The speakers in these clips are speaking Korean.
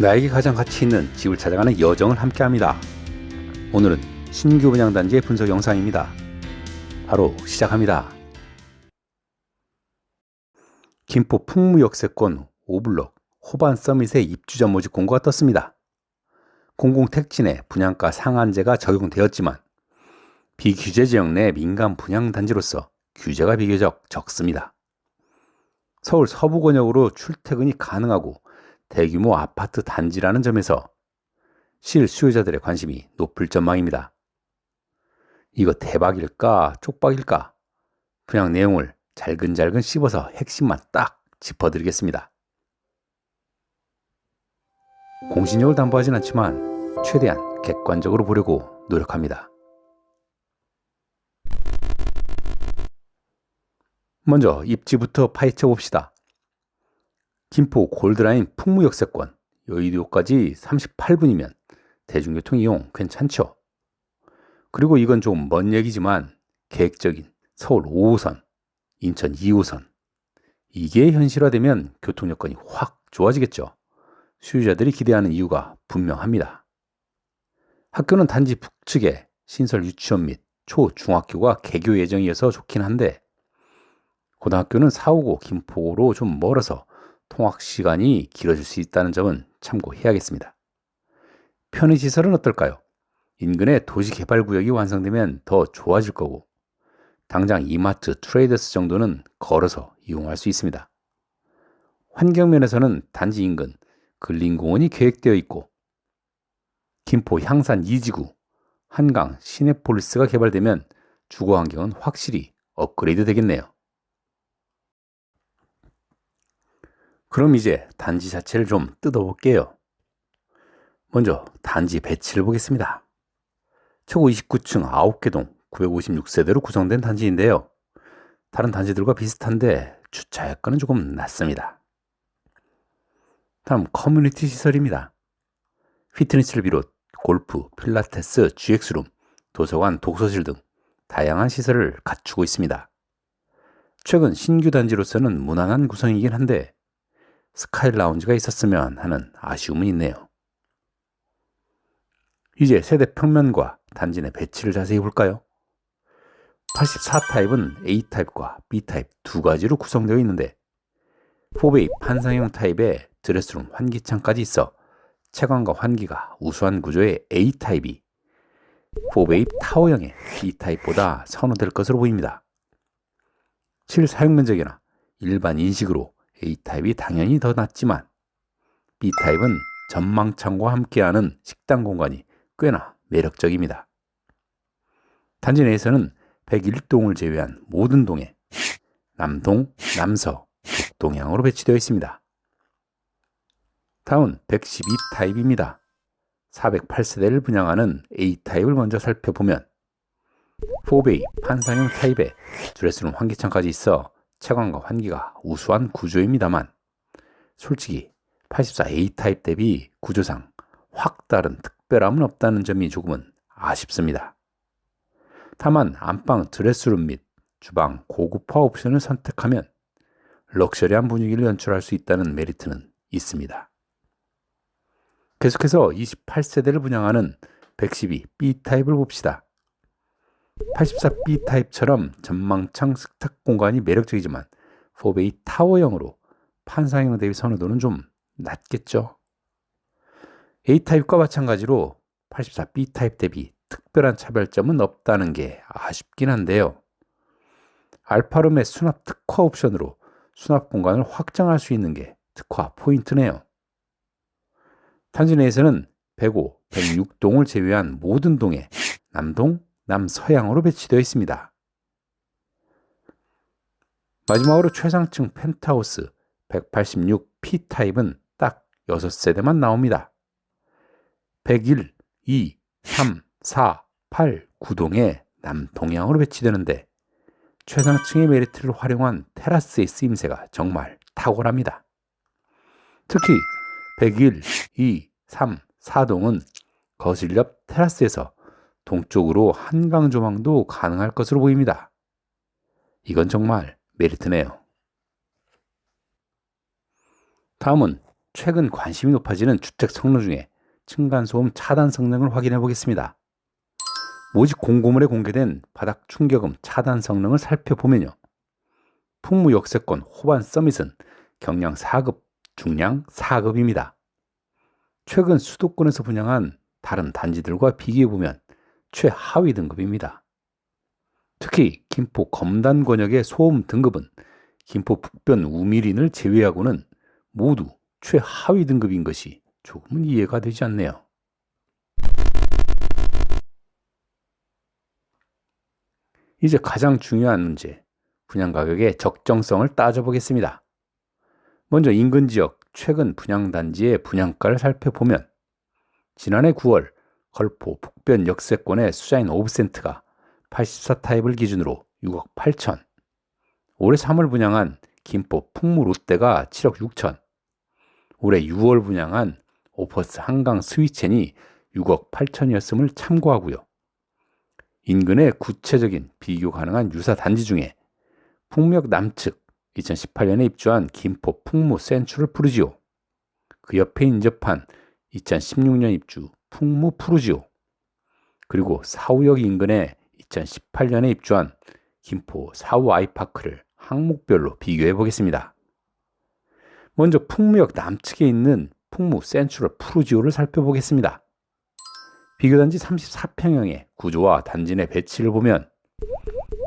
나에게 가장 가치 있는 집을 찾아가는 여정을 함께 합니다. 오늘은 신규 분양단지의 분석 영상입니다. 바로 시작합니다. 김포 풍무역세권 오블럭 호반 서밋의 입주자 모집 공고가 떴습니다. 공공택지 내 분양가 상한제가 적용되었지만 비규제 지역 내 민간 분양단지로서 규제가 비교적 적습니다. 서울 서부권역으로 출퇴근이 가능하고 대규모 아파트 단지라는 점에서 실 수요자들의 관심이 높을 전망입니다. 이거 대박일까 쪽박일까 분양 내용을 잘근잘근 씹어서 핵심만 딱 짚어드리겠습니다. 공신력을 담보하진 않지만 최대한 객관적으로 보려고 노력합니다. 먼저 입지부터 파헤쳐 봅시다. 김포 골드라인 풍무역세권 여의도까지 38분이면 대중교통 이용 괜찮죠? 그리고 이건 좀 먼 얘기지만 계획적인 서울 5호선, 인천 2호선 이게 현실화되면 교통 여건이 확 좋아지겠죠. 수요자들이 기대하는 이유가 분명합니다. 학교는 단지 북측에 신설 유치원 및 초, 중학교가 개교 예정이어서 좋긴 한데 고등학교는 사오고 김포로 좀 멀어서 통학 시간이 길어질 수 있다는 점은 참고해야겠습니다. 편의시설은 어떨까요? 인근에 도시개발구역이 완성되면 더 좋아질 거고 당장 이마트, 트레이더스 정도는 걸어서 이용할 수 있습니다. 환경면에서는 단지 인근 근린공원이 계획되어 있고 김포 향산 2지구 한강 시내폴리스가 개발되면 주거 환경은 확실히 업그레이드 되겠네요. 그럼 이제 단지 자체를 좀 뜯어볼게요. 먼저 단지 배치를 보겠습니다. 최고 29층 9개 동 956세대로 구성된 단지인데요. 다른 단지들과 비슷한데 주차 여건은 조금 낮습니다. 다음 커뮤니티 시설입니다. 피트니스를 비롯 골프, 필라테스, GX룸, 도서관, 독서실 등 다양한 시설을 갖추고 있습니다. 최근 신규 단지로서는 무난한 구성이긴 한데 스카이 라운지가 있었으면 하는 아쉬움은 있네요. 이제 세대 평면과 단지 내 배치를 자세히 볼까요? 84타입은 A타입과 B타입 두 가지로 구성되어 있는데 4베이 판상형 타입에 드레스룸 환기창까지 있어 채광과 환기가 우수한 구조의 A타입이 4베이 타워형의 B타입보다 선호될 것으로 보입니다. 실사용 면적이나 일반 인식으로 A타입이 당연히 더 낫지만 B타입은 전망창과 함께하는 식당 공간이 꽤나 매력적입니다. 단지 내에서는 101동을 제외한 모든 동에 남동, 남서, 북동향으로 배치되어 있습니다. 다음 112타입입니다. 408세대를 분양하는 A타입을 먼저 살펴보면 4베이 판상형 타입에 드레스룸 환기창까지 있어 채광과 환기가 우수한 구조입니다만 솔직히 84A 타입 대비 구조상 확 다른 특별함은 없다는 점이 조금은 아쉽습니다. 다만 안방 드레스룸 및 주방 고급화 옵션을 선택하면 럭셔리한 분위기를 연출할 수 있다는 메리트는 있습니다. 계속해서 28세대를 분양하는 112B 타입을 봅시다. 84B 타입처럼 전망창 스탁 공간이 매력적이지만 4베이 타워형으로 판상형 대비 선호도는 좀 낮겠죠. A 타입과 마찬가지로 84B 타입 대비 특별한 차별점은 없다는 게 아쉽긴 한데요. 알파룸의 수납 특화 옵션으로 수납 공간을 확장할 수 있는 게 특화 포인트네요. 단지 내에서는 105, 106동을 제외한 모든 동에 남동, 남서향으로 배치되어 있습니다. 마지막으로 최상층 펜트하우스 186P 타입은 딱 6세대만 나옵니다. 101, 2, 3, 4, 8, 9동에 남동향으로 배치되는데 최상층의 메리트를 활용한 테라스의 쓰임새가 정말 탁월합니다. 특히 101, 2, 3, 4동은 거실 옆 테라스에서 동쪽으로 한강 조망도 가능할 것으로 보입니다. 이건 정말 메리트네요. 다음은 최근 관심이 높아지는 주택 성능 중에 층간소음 차단 성능을 확인해 보겠습니다. 모집 공고문에 공개된 바닥 충격음 차단 성능을 살펴보면요. 풍무 역세권 호반 서밋은 경량 4급, 중량 4급입니다. 최근 수도권에서 분양한 다른 단지들과 비교해보면 최하위 등급입니다. 특히 김포 검단 권역의 소음 등급은 김포 북변 우미린을 제외하고는 모두 최하위 등급인 것이 조금은 이해가 되지 않네요. 이제 가장 중요한 문제, 분양 가격의 적정성을 따져보겠습니다. 먼저 인근 지역 최근 분양 단지의 분양가를 살펴보면 지난해 9월 걸포 북변 역세권의 수자인 오브센트가 84 타입을 기준으로 6억 8천, 올해 3월 분양한 김포 풍무 롯데가 7억 6천, 올해 6월 분양한 오퍼스 한강 스위첸이 6억 8천이었음을 참고하고요. 인근의 구체적인 비교 가능한 유사 단지 중에 풍무역 남측 2018년에 입주한 김포 풍무 센츄럴 푸르지오, 그 옆에 인접한 2016년 입주 풍무 푸르지오, 그리고 사우역 인근에 2018년에 입주한 김포 사우 아이파크를 항목별로 비교해 보겠습니다. 먼저 풍무역 남측에 있는 풍무 센츄럴 푸르지오를 살펴보겠습니다. 비교단지 34평형의 구조와 단지 내 배치를 보면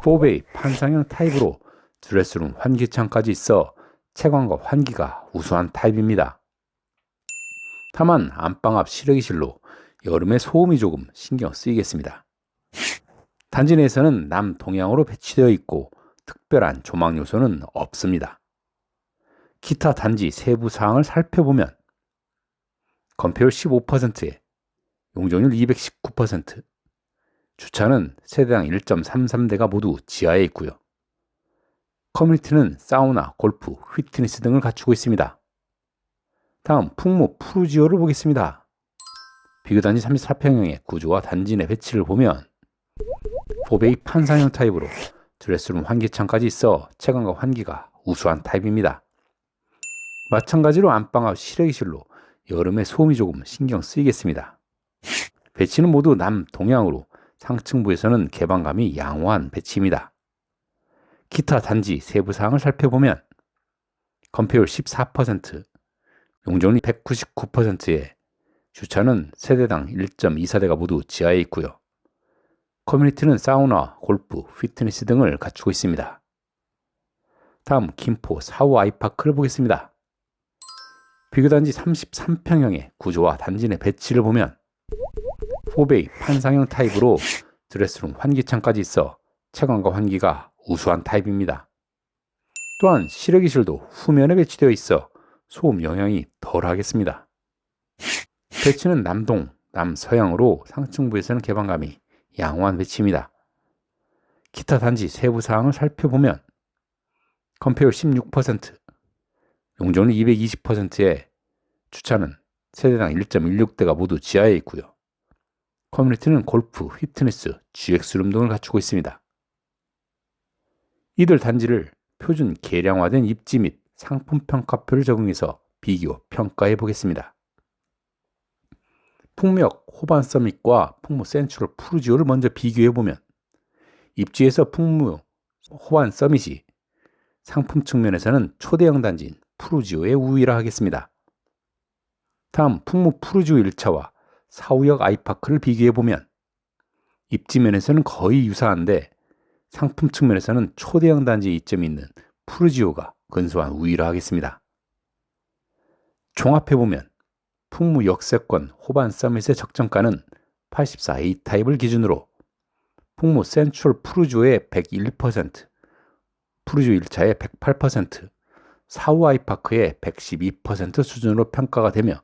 4베이 판상형 타입으로 드레스룸 환기창까지 있어 채광과 환기가 우수한 타입입니다. 다만 안방 앞 실외기실로 여름에 소음이 조금 신경 쓰이겠습니다. 단지 내에서는 남동향으로 배치되어 있고 특별한 조망 요소는 없습니다. 기타 단지 세부 사항을 살펴보면 건폐율 15%에 용적률 219%, 주차는 세대당 1.33대가 모두 지하에 있고요. 커뮤니티는 사우나, 골프, 휘트니스 등을 갖추고 있습니다. 다음 풍무 푸르지오를 보겠습니다. 비교단지 34평형의 구조와 단지 내 배치를 보면 4베이 판상형 타입으로 드레스룸 환기창까지 있어 채광과 환기가 우수한 타입입니다. 마찬가지로 안방 앞 실외기실로 여름에 소음이 조금 신경 쓰이겠습니다. 배치는 모두 남동향으로 상층부에서는 개방감이 양호한 배치입니다. 기타 단지 세부 사항을 살펴보면 건폐율 14%, 용적률 199%에 주차는 세대당 1.24대가 모두 지하에 있고요. 커뮤니티는 사우나, 골프, 피트니스 등을 갖추고 있습니다. 다음 김포 사우 아이파크를 보겠습니다. 비교단지 33평형의 구조와 단지 내 배치를 보면 4베이 판상형 타입으로 드레스룸 환기창까지 있어 채광과 환기가 우수한 타입입니다. 또한 실외기실도 후면에 배치되어 있어 소음 영향이 덜 하겠습니다. 배치는 남동, 남서향으로 상층부에서는 개방감이 양호한 배치입니다. 기타 단지 세부 사항을 살펴보면 컴페율 16%, 용적률 220%에 주차는 세대당 1.16대가 모두 지하에 있고요. 커뮤니티는 골프, 피트니스, GX룸 등을 갖추고 있습니다. 이들 단지를 표준 계량화된 입지 및 상품 평가표를 적용해서 비교 평가해 보겠습니다. 풍력 호반 서밋과 풍무 센츄럴 푸르지오를 먼저 비교해 보면 입지에서 풍무 호반 서밋이 상품 측면에서는 초대형 단지인 푸르지오에 우위라 하겠습니다. 다음 풍무 푸르지오 1차와 사우역 아이파크를 비교해 보면 입지면에서는 거의 유사한데 상품 측면에서는 초대형 단지 이점이 있는 푸르지오가 근소한 우위라 하겠습니다. 종합해 보면 풍무 역세권 호반 서밋의 적정가는 84A 타입을 기준으로 풍무 센트럴 푸르지오의 101%, 푸르지오 1차의 108%, 사우 아이파크의 112% 수준으로 평가가 되며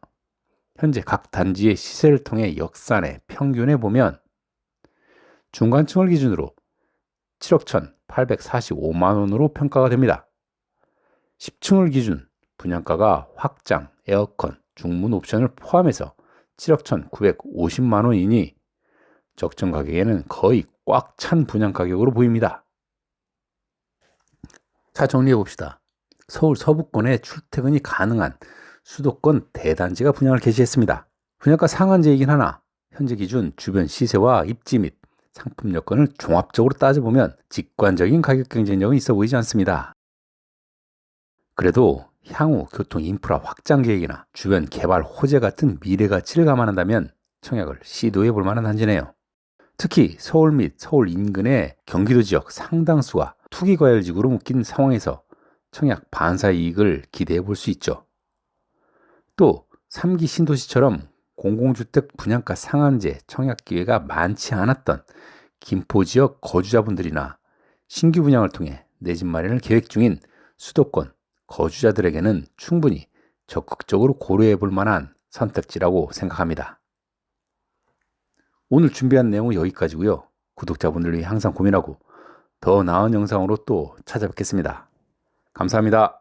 현재 각 단지의 시세를 통해 역산의 평균에 보면 중간층을 기준으로 7억 1,845만 원으로 평가가 됩니다. 10층을 기준 분양가가 확장, 에어컨, 중문 옵션을 포함해서 7억 1,950만 원이니 적정 가격에는 거의 꽉 찬 분양 가격으로 보입니다. 자, 정리해 봅시다. 서울 서부권에 출퇴근이 가능한 수도권 대단지가 분양을 개시했습니다. 분양가 상한제이긴 하나 현재 기준 주변 시세와 입지 및 상품 여건을 종합적으로 따져보면 직관적인 가격 경쟁력은 있어 보이지 않습니다. 그래도 향후 교통 인프라 확장 계획이나 주변 개발 호재 같은 미래 가치를 감안한다면 청약을 시도해 볼 만한 단지네요. 특히 서울 및 서울 인근의 경기도 지역 상당수가 투기과열지구로 묶인 상황에서 청약 반사 이익을 기대해 볼 수 있죠. 또 3기 신도시처럼 공공주택 분양가 상한제 청약 기회가 많지 않았던 김포 지역 거주자분들이나 신규 분양을 통해 내 집 마련을 계획 중인 수도권 거주자들에게는 충분히 적극적으로 고려해 볼 만한 선택지라고 생각합니다. 오늘 준비한 내용은 여기까지고요. 구독자분들 위 항상 고민하고 더 나은 영상으로 또 찾아뵙겠습니다. 감사합니다.